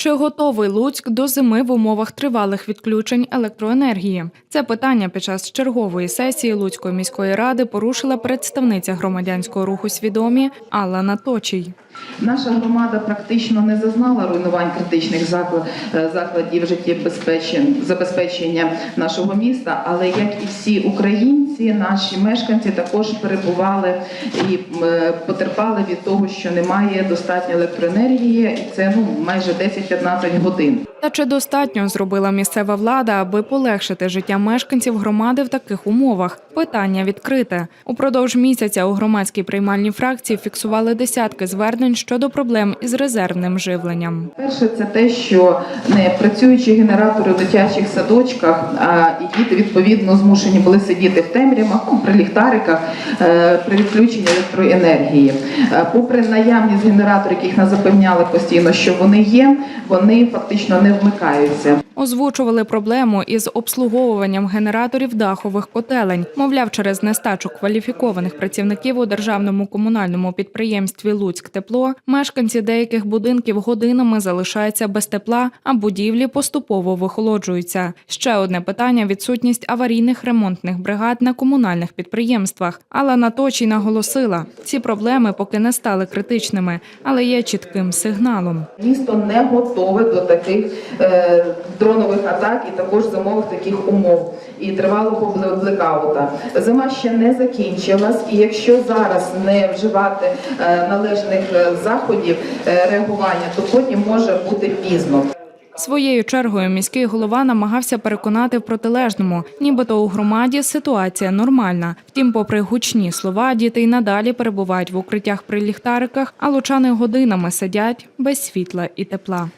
Чи готовий Луцьк до зими в умовах тривалих відключень електроенергії? Це питання під час чергової сесії Луцької міської ради порушила представниця громадянського руху свідомі Алла Наточій. Наша громада практично не зазнала руйнувань критичних е, закладів забезпечення нашого міста, але як і всі українці, наші мешканці також перебували і е, потерпали від того, що немає достатньо електроенергії, і це ну майже 10-15 годин. Та чи достатньо зробила місцева влада, аби полегшити життя мешканців громади в таких умовах? Питання відкрите. Упродовж місяця у громадській приймальній фракції фіксували десятки звернень щодо проблем із резервним живленням. Перше, це те, що не працюючі генератори в дитячих садочках, а діти відповідно змушені були сидіти в темрявах, ну, при ліхтариках, е, при відключенні електроенергії. Е, Попри наявність генераторів, яких нас запевняли постійно, що вони є, вони фактично не вмикаються. Озвучували проблему із обслуговуванням генераторів дахових котелень. Мовляв, через нестачу кваліфікованих працівників у державному комунальному підприємстві Луцьк Тепло мешканці деяких будинків годинами залишаються без тепла, а будівлі поступово вихолоджуються. Ще одне питання відсутність аварійних ремонтних бригад на комунальних підприємствах. Алла Наточій наголосила, ці проблеми поки не стали критичними, але є чітким сигналом. Місто не готове до таких е, дронових атак і також зимових таких умов і тривалого блекаута. Зима ще не закінчилась, і якщо зараз не вживати е, належних е, заходів е, реагування, то потім може бути пізно. Своєю чергою міський голова намагався переконати в протилежному, нібито у громаді ситуація нормальна. Втім, попри гучні слова, діти й надалі перебувають в укриттях при ліхтариках, а лучани годинами сидять без світла і тепла.